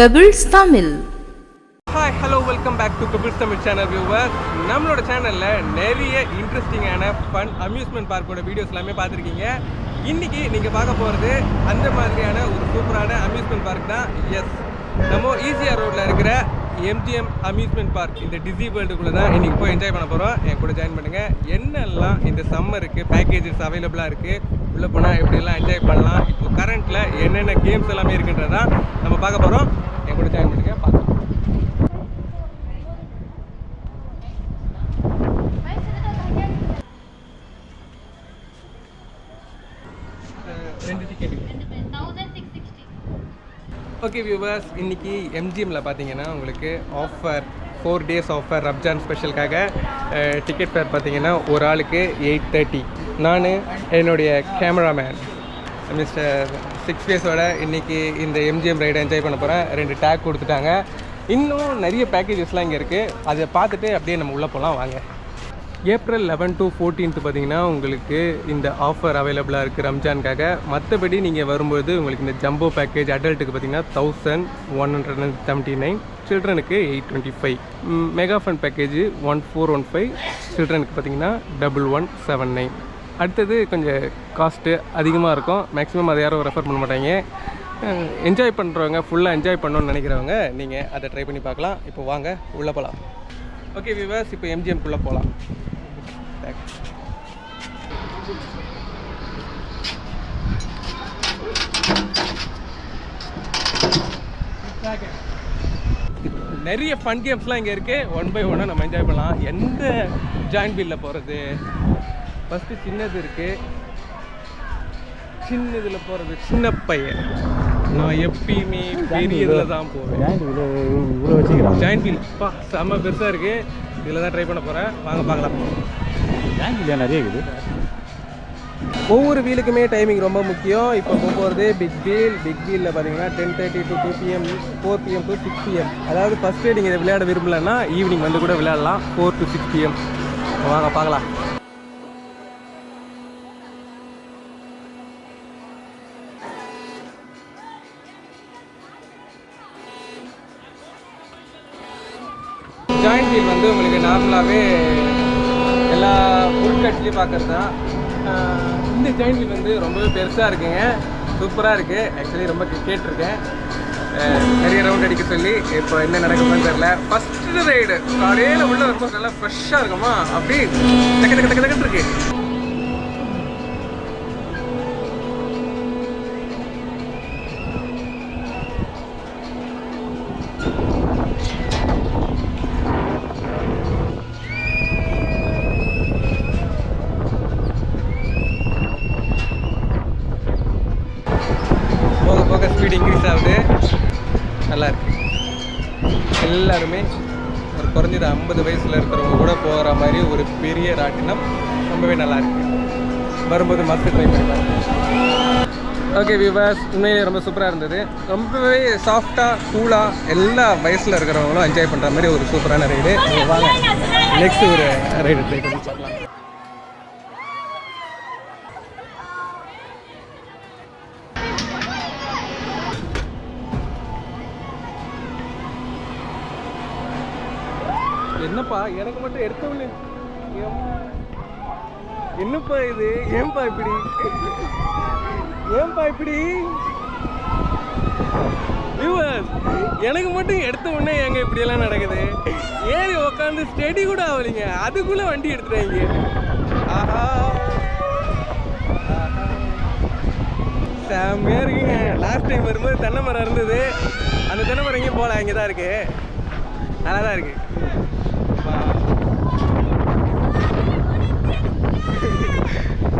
Pebbles Tamil hi hello welcome back to Pebbles Tamil channel viewer நம்மளோட சேனலில் நிறைய இன்ட்ரெஸ்டிங்கான ஃபன் அம்யூஸ்மெண்ட் பார்க்கோட வீடியோஸ் எல்லாமே பார்த்துருக்கீங்க. இன்னைக்கு நீங்கள் பார்க்க போகிறது அந்த மாதிரியான ஒரு சூப்பரான அம்யூஸ்மெண்ட் பார்க் தான். எஸ் நம்ம ஈசிஆர் ரோட்டில் இருக்கிற எம்ஜிஎம் அம்யூஸ்மெண்ட் பார்க் இந்த டிசி வேர்ல்டுக்குள்ளே தான் இன்றைக்கி போய் என்ஜாய் பண்ண போகிறோம் என் கூட ஜாயின் பண்ணுங்கள் என்னெல்லாம் இந்த சம்மருக்கு பேக்கேஜஸ் அவைலபிளாக இருக்குது உள்ளே போனால் எப்படிலாம் என்ஜாய் பண்ணலாம் இப்போ கரண்ட்டில் என்னென்ன கேம்ஸ் எல்லாமே இருக்குன்றதான் நம்ம பார்க்க போகிறோம் எப்படி கூட பார்க்கலாம் ரெண்டு டிக்கெட் ஓகே வியூவர்ஸ் இன்னைக்கு எம்ஜிஎம்மில் பார்த்தீங்கன்னா உங்களுக்கு offer four days offer Ramzan ஸ்பெஷலுக்காக ticket fare பார்த்தீங்கன்னா ஒரு ஆளுக்கு எயிட் தேர்ட்டி நான் என்னுடைய கேமராமேன் மிஸ்டர் சிக்ஸ் டேஸோட இன்றைக்கி இந்த எம்ஜிஎம் ரைடை என்ஜாய் பண்ண போகிறேன் ரெண்டு டேக் கொடுத்துட்டாங்க. இன்னும் நிறைய பேக்கேஜஸ்லாம் இங்கே இருக்குது அதை பார்த்துட்டு அப்படியே நம்ம உள்ளே போகலாம் வாங்க. ஏப்ரல் லெவன் டு ஃபோர்டீன்த்து பார்த்தீங்கன்னா உங்களுக்கு இந்த ஆஃபர் அவைலபிளாக இருக்குது ரம்ஜானுக்காக மற்றபடி நீங்கள் வரும்போது உங்களுக்கு இந்த ஜம்போ பேக்கேஜ் அடல்ட்டுக்கு பார்த்தீங்கன்னா thousand one hundred and seventy nine சில்ட்ரனுக்கு eight twenty five mega fun package one four one five சில்ட்ரனுக்கு பார்த்தீங்கன்னா டபுள் ஒன் செவன் நைன் அடுத்தது கொஞ்சம் காஸ்ட்டு அதிகமாக இருக்கும். மேக்ஸிமம் அதை யாரும் ரெஃபர் பண்ண மாட்டாங்க. என்ஜாய் பண்ணுறவங்க ஃபுல்லாக என்ஜாய் பண்ணணும்னு நினைக்கிறவங்க நீங்கள் அதை ட்ரை பண்ணி பார்க்கலாம். இப்போ வாங்க உள்ளே போகலாம் ஓகே விவாஸ் இப்போ எம்ஜிஎம்குள்ளே போகலாம் நிறைய ஃபன் கேம்ஸ்லாம் இங்கே இருக்குது ஒன் பை ஒன்னாக நம்ம என்ஜாய் பண்ணலாம். எந்த ஜாயின் பில்லில் போகிறது ஃபஸ்ட்டு சின்னது இருக்குது சின்னதில் போகிறது சின்ன பையன். நான் எப்பயுமே பெரியதில் தான் போவேன். ஜாயின் வீல் பா செம்ம பெருசாக இருக்குது இதில் தான் ட்ரை பண்ண போகிறேன் வாங்க பார்க்கலாம். ஜாயின் நிறைய இருக்குது. ஒவ்வொரு வீலுக்குமே டைமிங் ரொம்ப முக்கியம். இப்போ போகிறது பிக் வீல் பிக் வீலில் பார்த்தீங்கன்னா ten thirty to two PM four PM to six PM அதாவது ஃபஸ்ட்டு நீங்கள் இதை விளையாட விரும்பலன்னா ஈவினிங் வந்து கூட விளையாடலாம். ஃபோர் டு சிக்ஸ் பிஎம் வாங்க பார்க்கலாம். வந்து உங்களுக்கு நார்மலாகவே எல்லா உள்கட்சிலையும் பார்க்குறது தான். இந்த ஜெயின் வீல் வந்து ரொம்பவே பெருசாக இருக்குங்க. சூப்பராக இருக்குது ஆக்சுவலி ரொம்ப கேட்டிருக்கேன். நிறைய ரவுண்ட் அடிக்க சொல்லி இப்போ என்ன நடக்குதுன்னு தெரில ஃபஸ்ட்டு ரைடு காலையில் உள்ள வரும்போது நல்லா ஃப்ரெஷ்ஷாக இருக்குமா? அப்படி டக்கு டக்கு டக்கு டக்குன்னு இருக்குது எல்லாருமே ஒரு குறைஞ்சது ஐம்பது வயசில் இருக்கிறவங்க கூட போகிற மாதிரி ஒரு பெரிய ராட்டினம் ரொம்பவே நல்லாயிருக்கு வரும்போது மஸ்ட் ட்ரை பண்ணி ஓகே விவாஸ் உண்மையிலே ரொம்ப சூப்பராக இருந்தது. ரொம்பவே சாஃப்டாக கூலாக எல்லா வயசில் இருக்கிறவங்களும் என்ஜாய் பண்ணுற மாதிரி ஒரு சூப்பரான ரைடு வாங்க நெக்ஸ்ட் ஒரு ரைடு ட்ரை பண்ணி பார்க்கலாம். என்னப்பா எனக்கு மட்டும் எடுத்தவனே என்னப்பா இது? ஏன்பா இப்படி? ஏன்பா இப்படி? வியூவர்ஸ் எனக்கு மட்டும் எடுத்த உடனே எங்க இப்படி எல்லாம் நடக்குது? ஏறி உட்காந்து ஸ்டெடி கூட ஆகலைங்க அதுக்குள்ள வண்டி எடுத்துட்டாங்க ஆஹா. ஆஹா. செம்மையா இருக்குங்க. லாஸ்ட் டைம் வரும்போது தென்னை மரம் இருந்தது. அந்த தென்னை மரம் எங்கேயும் போகல இங்கே தான் இருக்கு. நல்லா தான் இருக்கு.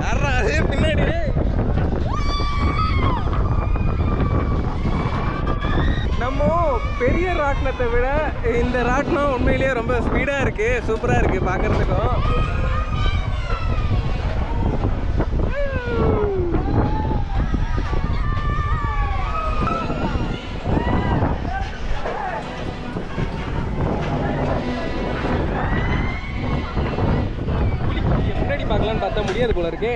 அதே? பின்னாடி. நம்ம பெரிய ராட்டினத்தை விட இந்த ராட்டினம் உண்மையிலேயே ரொம்ப ஸ்பீடாக இருக்குது சூப்பராக இருக்குது பார்க்குறதுக்கும் பார்க்கலான்னு பார்த்தா முடியாது போல இருக்கே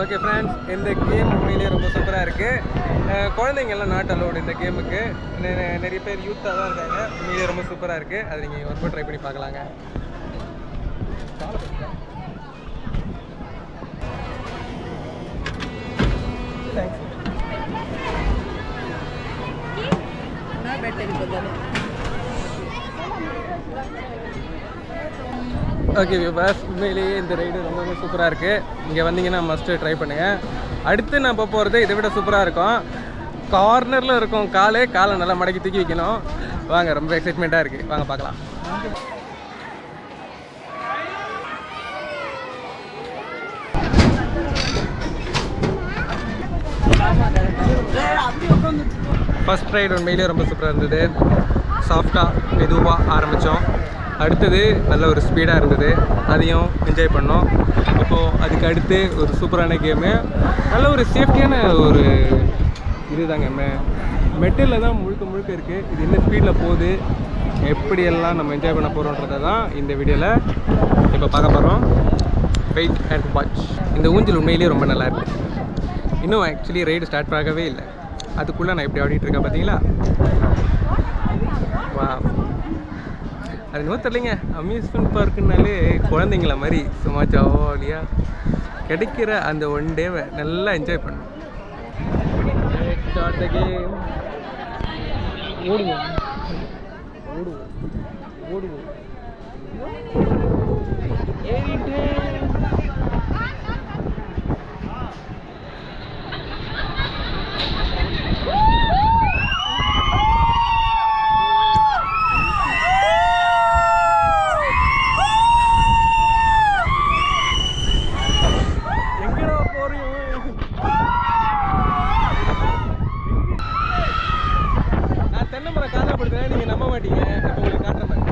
ஓகே ஃப்ரெண்ட்ஸ் இந்த கேம் உண்மையிலேயே ரொம்ப சூப்பராக இருக்குது அஹ் குழந்தைங்கெல்லாம் நாட் அலோடு இந்த கேமுக்கு நிறைய பேர் யூத்தாக தான் இருக்காங்க. உண்மையிலே ரொம்ப சூப்பராக இருக்குது அதை நீங்கள் ஒரு ட்ரை பண்ணி பார்க்கலாங்க. தேங்க்ஸ் ஓகே விபாஸ் உண்மையிலேயே இந்த ரைடு ரொம்பவே சூப்பராக இருக்குது இங்கே வந்தீங்கன்னா மஸ்ட்டு ட்ரை பண்ணுங்கள் அடுத்து நான் இப்போ போகிறது இதை விட சூப்பராக இருக்கும். கார்னரில் இருக்கும் காலே காலை நல்லா மடக்கி தூக்கி வைக்கணும். வாங்க ரொம்ப எக்ஸைட்மெண்ட்டாக இருக்குது வாங்க பார்க்கலாம். ஃபஸ்ட் ரைடு உண்மையிலேயே ரொம்ப சூப்பராக இருந்தது. சாஃப்டாக மெதுவாக ஆரம்பித்தோம் அடுத்தது நல்ல ஒரு ஸ்பீடாக இருந்தது. அதையும் என்ஜாய் பண்ணோம். இப்போது அதுக்கு அடுத்து ஒரு சூப்பரான கேமு நல்ல ஒரு சேஃப்டியான ஒரு இதுதாங்க. மெ மெட்டலில் தான் முழுக்க முழுக்க இருக்குது இது என்ன ஸ்பீடில் போகுது? எப்படியெல்லாம் நம்ம என்ஜாய் பண்ண போகிறோன்றதை தான் இந்த வீடியோவில் இப்போ பார்க்க போகிறோம் வெயிட் அண்ட் வாட்ச் இந்த ஊஞ்சல் உண்மையிலேயே ரொம்ப நல்லா இருக்குது இன்னும் ஆக்சுவலி ரைடு ஸ்டார்ட் ஆகவே இல்லை. அதுக்குள்ளே நான் இப்படி ஆடிட்டு இருக்கேன் பார்த்தீங்களா? அது இன்னும் தெரியலைங்க. அம்யூஸ்மெண்ட் பார்க்குனாலே குழந்தைங்கள மாதிரி சும்மா ஜாலியாக கிடைக்கிற அந்த ஒன் டேவை நல்லா என்ஜாய் பண்ணும் ஸ்டார்ட் கேம் ஓடுவோம். ஓடுவோம். ஓடுவோம். ஏறிட்டு எங்கடா போறீங்க நான் தென்னை மரம் காண படுத்துறேன் நீங்க நம்ப மாட்டீங்க இப்போ உங்களுக்கு காட்டுறேன்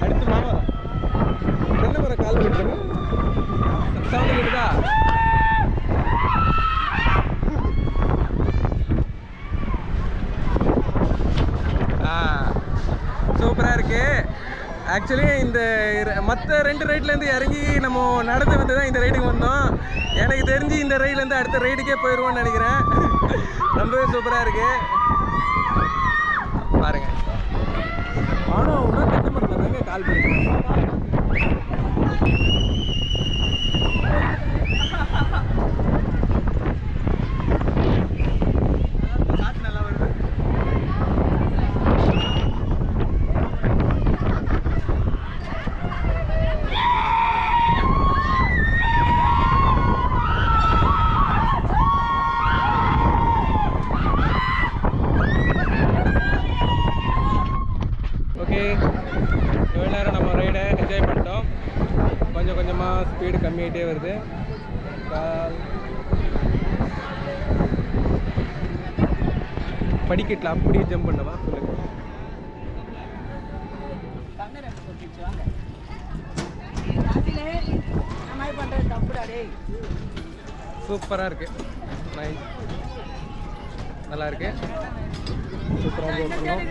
அடுத்து மாமரம் தென்னை மரம் கால் படுத்துறேன் சவுண்ட் கேட்டுதா சூப்பராக இருக்கு ஆக்சுவலி இந்த மற்ற ரெண்டு ரைட்லேருந்து இறங்கி நம்ம நடந்து வந்து தான் இந்த ரைடுக்கு வந்தோம். எனக்கு தெரிஞ்சு இந்த ரைட்லேருந்து அடுத்த ரைடுக்கே போயிடுவோம்னு நினைக்கிறேன். ரொம்பவே சூப்பராக இருக்கு. பாருங்க. ஆனால் இன்னும் தென்னை மரத்தில் தாங்க கால் பண்ணி காற்று நல்லா வருது ஓகே இவ்வளோ நேரம் நம்ம ரைடை என்ஜாய் பண்ணிட்டோம் கொஞ்சம் கொஞ்சமாக ஸ்பீடு கம்மியாகிட்டே வருது. கால். படிக்கட்டில் அப்படியே ஜம்ப் பண்ணவா? சொல்லுங்க சூப்பராக இருக்கு. நைஸ் நல்லா இருக்கு. சூப்பராக என்ஜாய்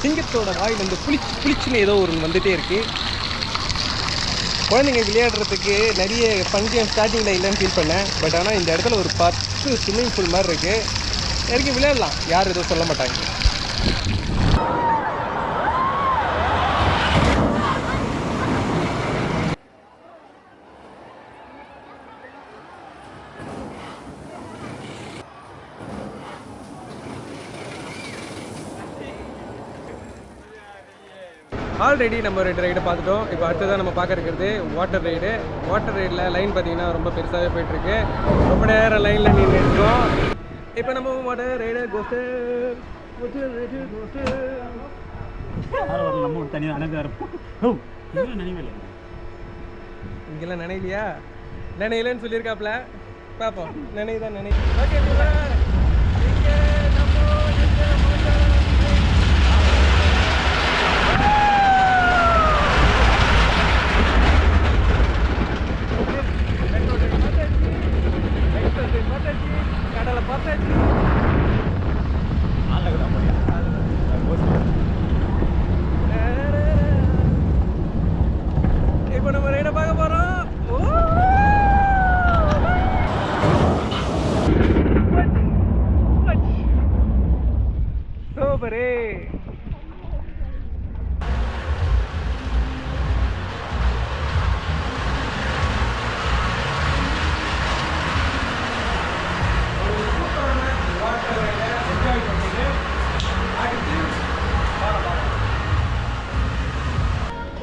சிங்கத்தோட வாயில் வந்து புளிச்சு புளிச்சுன்னு ஏதோ ஒரு வந்துகிட்டே இருக்கு. குழந்தைங்க விளையாடுறதுக்கு நிறைய பஞ்சம் ஸ்டார்டிங்கில் இல்லைன்னு ஃபீல் பண்ணேன். பட் ஆனால் இந்த இடத்துல ஒரு பத்து ஸ்விம்மிங் பூல் மாதிரி இருக்குது இறங்கி விளையாடலாம். யாரும் எதுவும் சொல்ல மாட்டாங்க. ஆல்ரெடி நம்ம ரெண்டு ரைடு பார்த்துட்டோம். இப்போ அடுத்ததான் நம்ம பார்க்க இருக்கிறது வாட்டர் ரைடு வாட்டர் ரைடில் லைன் பார்த்தீங்கன்னா ரொம்ப பெருசாகவே போயிட்டுருக்கு. ரொம்ப நேரம் லைனில் நின்று இருக்கோம். இப்போ நம்ம வாட்டர் ரைடு கோஸ்ட்டு நம்ம தனியாக அனதாக இருப்போம் இங்கெல்லாம் நினைலையா நினைலன்னு சொல்லியிருக்காப்ல. பார்ப்போம். நினைதான் நினை ஓகே 我在听。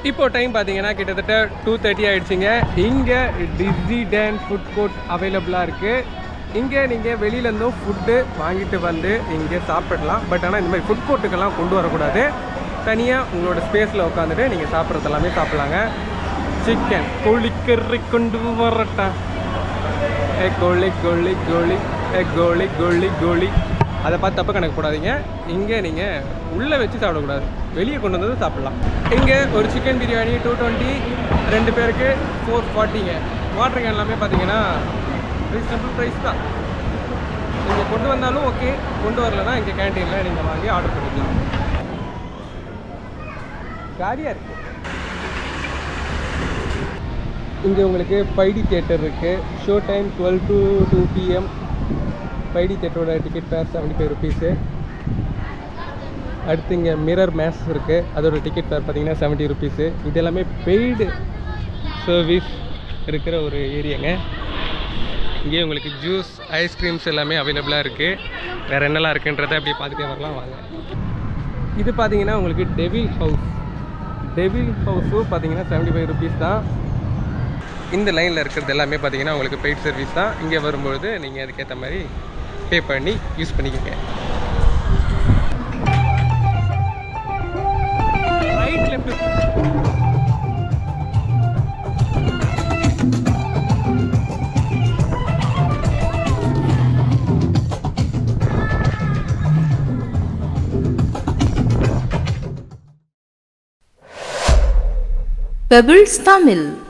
இப்போ டைம் பார்த்தீங்கன்னா கிட்டத்தட்ட டூ தேர்ட்டி ஆகிடுச்சிங்க இங்கே டிஸ்னி டேன் ஃபுட் கோர்ட் அவைலபிளாக இருக்குது இங்கே நீங்கள் வெளியிலேருந்தும் ஃபுட்டு வாங்கிட்டு வந்து இங்கே சாப்பிடலாம். பட் ஆனால் இந்த மாதிரி ஃபுட் கோர்ட்டுக்கெல்லாம் கொண்டு வரக்கூடாது. தனியாக உங்களோட ஸ்பேஸில் உட்காந்துட்டு நீங்கள் சாப்பிட்றது எல்லாமே சாப்பிட்லாங்க. சிக்கன் கோழிக்கறி கொண்டு வரட்டா. ஏ கோழி கோழி கோழி. ஏ கோழி கோழி கோழி. அதை பார்த்து தப்பு கணக்கு போடாதீங்க. இங்கே நீங்கள் உள்ளே வச்சு சாப்பிடக்கூடாது. வெளியே கொண்டு வந்து சாப்பிட்லாம். இங்கே ஒரு சிக்கன் பிரியாணி டூ டுவெண்ட்டி ரெண்டு பேருக்கு ஃபோர் ஃபார்ட்டிங்க வாட்டர் கேன் எல்லாமே பார்த்தீங்கன்னா ரீசனபிள் ப்ரைஸ் தான். நீங்கள் கொண்டு வந்தாலும் ஓகே கொண்டு வரலன்னா இங்கே கேன்டீனில் நீங்கள் வாங்கி ஆர்டர் பண்ணிக்கலாம். காரியாக இருக்குது இங்கே உங்களுக்கு பைடி தேட்டர் இருக்குது show time twelve to two PM five D தேட்டரோட ticket fare seventy five rupees அடுத்து இங்கே மிரர் மேஸ் இருக்குது அதோட டிக்கெட் ஃபேர் பார்த்தீங்கன்னா செவன்ட்டி ருபீஸு இது எல்லாமே பெய்டு சர்வீஸ் இருக்கிற ஒரு ஏரியாங்க. இங்கே உங்களுக்கு ஜூஸ் ஐஸ்கிரீம்ஸ் எல்லாமே அவைலபிளாக இருக்குது வேறு என்னெல்லாம் இருக்குன்றதை அப்படியே பார்த்துட்டே வரலாம் வாங்க. இது பார்த்தீங்கன்னா உங்களுக்கு டெவில் ஹவுஸ் டெவில் ஹவுஸும் பார்த்தீங்கன்னா செவன்ட்டி ஃபைவ் ருபீஸ் தான். இந்த லைனில் இருக்கிறது எல்லாமே பார்த்தீங்கன்னா உங்களுக்கு பெய்ட் சர்வீஸ் தான். இங்கே வரும்பொழுது நீங்கள் அதுக்கேற்ற மாதிரி பே பண்ணி யூஸ் பண்ணிக்கோங்க. Pebbles Tamil